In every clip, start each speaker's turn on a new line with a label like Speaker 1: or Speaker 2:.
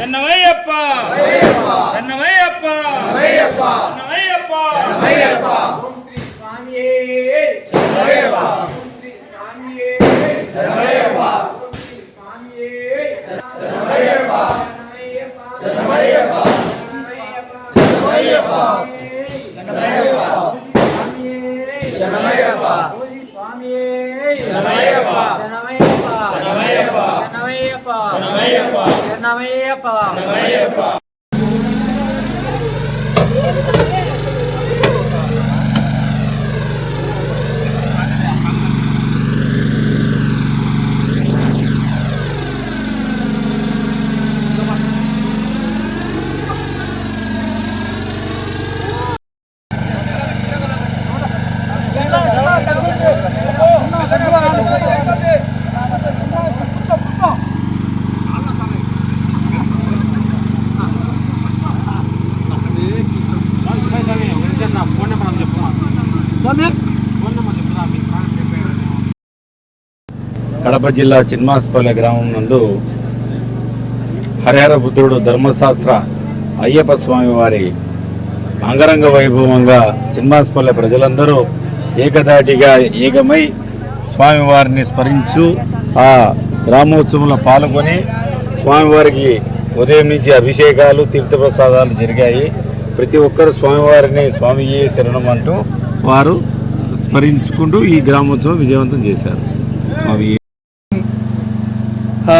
Speaker 1: చెన్నమయ్యప్ప చెన్నమయ్యప్ప చెన్నమయ్యప్ప
Speaker 2: ఓం శ్రీ స్వామియే శరణమయ్యప్ప ఓం శ్రీ స్వామియే శరణమయ్యప్ప ఓం శ్రీ స్వామియే శరణమయ్యప్ప శరణమయ్యప్ప శరణమయ్యప్ప శరణమయ్యప్ప శరణమయ్యప్ప శరణమయ్యప్ప ఓం శ్రీ స్వామియే శరణమయ్యప్ప శరణమయ్యప్ప
Speaker 1: శరణమయ్యప్ప
Speaker 2: శరణమయ్యప్ప
Speaker 1: శరణమయ్యప్ప
Speaker 2: శరణమయ్యప్ప
Speaker 1: శరణమయ్యప్ప
Speaker 3: కడప జిల్లా చిన్మాస్పల్లె గ్రామం నందు హరిహర పుత్రుడు ధర్మశాస్త్ర అయ్యప్ప స్వామి వారి అంగరంగ వైభవంగా చిన్మాస్పల్లె ప్రజలందరూ ఏకదాటిగా ఏకమై స్వామివారిని స్మరించు ఆ గ్రామోత్సవంలో పాల్గొని స్వామివారికి ఉదయం నుంచి అభిషేకాలు తీర్థప్రసాదాలు జరిగాయి. ప్రతి ఒక్కరు స్వామివారిని స్వామి శరణం అంటూ వారు స్మరించుకుంటూ ఈ గ్రామోత్సవం విజయవంతం చేశారు. స్వామి
Speaker 4: ఆ,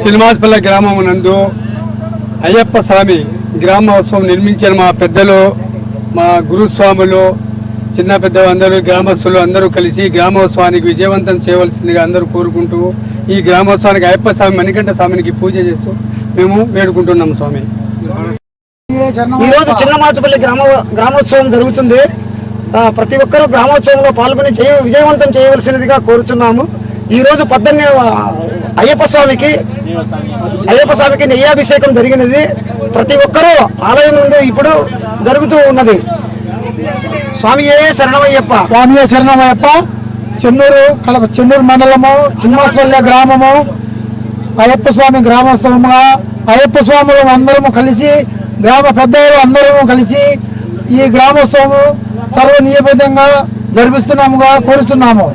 Speaker 4: శ్రీనివాసపల్లె గ్రామం నందు అయ్యప్ప స్వామి గ్రామోత్సవం నిర్మించిన మా పెద్దలు మా గురుస్వాములు చిన్న పెద్ద అందరూ గ్రామస్తులు అందరూ కలిసి గ్రామోత్సవానికి విజయవంతం చేయవలసిందిగా అందరూ కోరుకుంటూ ఈ గ్రామోత్సవానికి అయ్యప్ప స్వామి మణికంఠ స్వామికి పూజ చేస్తూ మేము వేడుకుంటున్నాం స్వామి.
Speaker 5: ఈ రోజు చిన్న మాచుపల్లి గ్రామ గ్రామోత్సవం జరుగుతుంది. ప్రతి ఒక్కరూ గ్రామోత్సవంలో పాల్గొని చేయ విజయవంతం చేయవలసినదిగా కోరుచున్నాము. ఈ రోజు పొద్దున్నే అయ్యప్ప స్వామికి అయ్యప్ప స్వామికి నెయ్యాభిషేకం జరిగినది. ప్రతి ఒక్కరూ ఆలయం ముందు ఇప్పుడు జరుగుతూ ఉన్నది. స్వామి శరణమయ్యప్ప.
Speaker 4: స్వామి శరణమయ్యప్ప. చెన్నూరు కడప చెన్నూరు మండలము శ్రీనివాసపల్లె గ్రామము అయ్యప్ప స్వామి గ్రామోత్సవముగా అయ్యప్ప స్వాములు అందరము కలిసి గ్రామ పెద్దలు అందరము కలిసి ఈ గ్రామోత్సవము సర్వనియమితంగా జరిపిస్తున్నాముగా కోరుచున్నాము.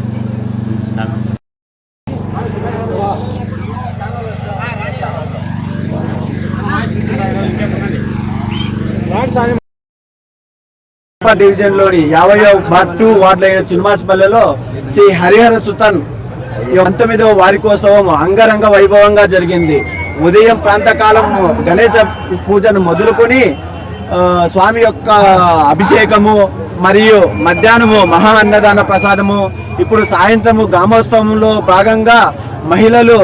Speaker 6: డివిజన్లోని యాభై బార్ టూ వార్డులైన చిన్మాసపల్లెలో శ్రీ హరిహర సుతన్ పంతొమ్మిదవ వారికోత్సవం అంగరంగ వైభవంగా జరిగింది. ఉదయం ప్రాంతకాలం గణేశ పూజను మొదలుకొని స్వామి యొక్క అభిషేకము మరియు మధ్యాహ్నము మహా అన్నదాన ప్రసాదము. ఇప్పుడు సాయంత్రము గ్రామోత్సవంలో భాగంగా మహిళలు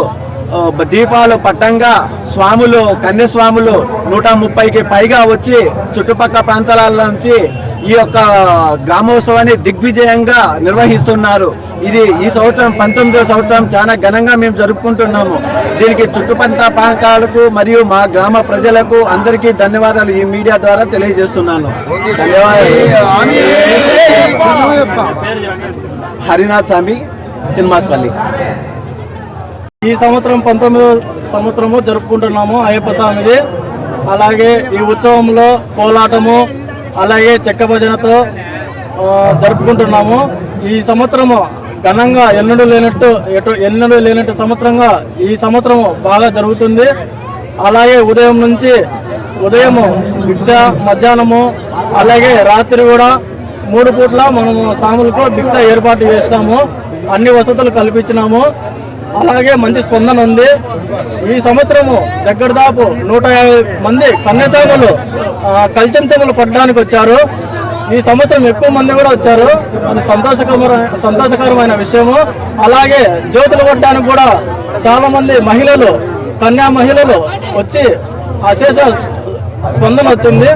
Speaker 6: దీపాలు పట్టంగా స్వాములు కన్యస్వాములు నూట ముప్పైకి పైగా వచ్చి చుట్టుపక్కల ప్రాంతాల నుంచి ఈ యొక్క గ్రామోత్సవాన్ని దిగ్విజయంగా నిర్వహిస్తున్నారు. ఇది ఈ సంవత్సరం పంతొమ్మిదో సంవత్సరం చాలా ఘనంగా మేము జరుపుకుంటున్నాము. దీనికి చుట్టుపక్కల ప్రాంతాలకు మరియు మా గ్రామ ప్రజలకు అందరికీ ధన్యవాదాలు ఈ మీడియా ద్వారా తెలియజేస్తున్నాను. ధన్యవాదాలు. హరినాథ్ స్వామి చిన్మాస్పల్లి.
Speaker 4: ఈ సంవత్సరం పంతొమ్మిదో సంవత్సరము జరుపుకుంటున్నాము అయ్యప్ప స్వామిది. అలాగే ఈ ఉత్సవంలో కోలాటము అలాగే చెక్క భజనతో జరుపుకుంటున్నాము. ఈ సంవత్సరము ఘనంగా ఎన్నడూ లేనట్టు ఎటు ఎన్నడూ లేనట్టు సంవత్సరంగా ఈ సంవత్సరం బాగా జరుగుతుంది. అలాగే ఉదయం నుంచి ఉదయము భిక్ష మధ్యాహ్నము అలాగే రాత్రి కూడా మూడు పూట్ల మనము సాములకు భిక్ష ఏర్పాటు చేసినాము. అన్ని వసతులు కల్పించినాము. అలాగే మంచి స్పందన ఉంది. ఈ సంవత్సరము దగ్గర దాపు నూట యాభై మంది కన్యసాములు కలిచెంచములు పట్టడానికి వచ్చారు. ఈ సంవత్సరం ఎక్కువ మంది కూడా వచ్చారు. అది సంతోషకర సంతోషకరమైన విషయము. అలాగే జ్యోతులు కొట్టడానికి కూడా చాలా మంది మహిళలు కన్యా మహిళలు వచ్చి అశేష స్పందన వచ్చింది.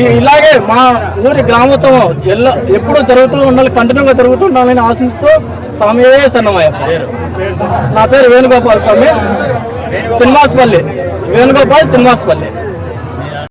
Speaker 4: ఈ ఇలాగే మా ఊరి గ్రామోత్సవం ఎల్ల ఎప్పుడూ జరుగుతూ ఉండాలి కంటిన్యూగా జరుగుతూ ఉండాలని ఆశిస్తూ స్వామి సన్నమయ్య? నా పేరు వేణుగోపాల్ స్వామి. చిన్మాస్పల్లి. వేణుగోపాల్ చిన్మాస్పల్లి.